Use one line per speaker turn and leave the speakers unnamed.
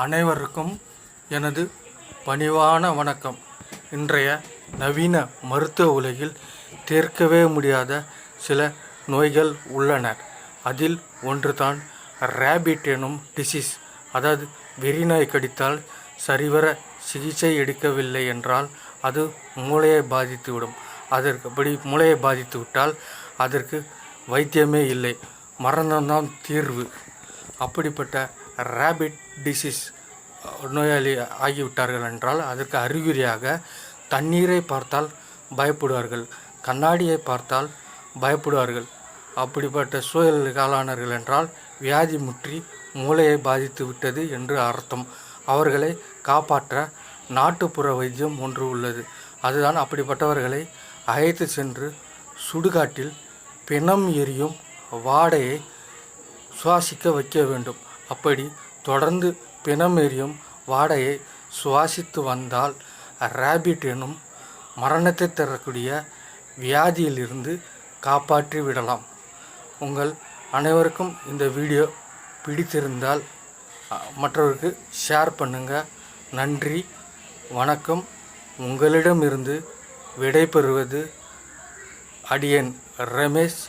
அனைவருக்கும் எனது பணிவான வணக்கம். இன்றைய நவீன மருத்துவ உலகில் தீர்க்கவே முடியாத சில நோய்கள் உள்ளன. அதில் ஒன்று தான் ரேபிட் எனும் டிசீஸ் அதாவது வெறிநாய் கடித்தால் சரிவர சிகிச்சை எடுக்கவில்லை என்றால் அது மூளையை பாதித்துவிடும் அதற்கு அப்படி மூளையை பாதித்து விட்டால் அதற்கு வைத்தியமே இல்லை. மரணம்தான் தீர்வு. அப்படிப்பட்ட ரேபிட் டிசீஸ் நோயாளி ஆகிவிட்டார்கள் என்றால் அதற்கு அறிகுறியாக தண்ணீரை பார்த்தால் பயப்படுவார்கள் கண்ணாடியை பார்த்தால் பயப்படுவார்கள். அப்படிப்பட்ட சூழலுக்கு ஆளானார்கள் என்றால் வியாதி முற்றி மூளையை பாதித்து விட்டது என்று அர்த்தம். அவர்களை காப்பாற்ற நாட்டுப்புற வைத்தியம் ஒன்று உள்ளது. அதுதான் அப்படிப்பட்டவர்களை அழைத்து சென்று சுடுகாட்டில் பிணம் எரியும் வாடையை சுவாசிக்க வைக்க வேண்டும். அப்படி தொடர்ந்து பிணம் எரியும் வாடையை சுவாசித்து வந்தால் ரேபிட் எனும் மரணத்தை தரக்கூடிய வியாதியிலிருந்து காப்பாற்றி விடலாம். உங்கள் அனைவருக்கும் இந்த வீடியோ பிடித்திருந்தால் மற்றவருக்கு ஷேர் பண்ணுங்கள் நன்றி வணக்கம். உங்களிடமிருந்து விடைபெறுவது அடியன் ரமேஷ்.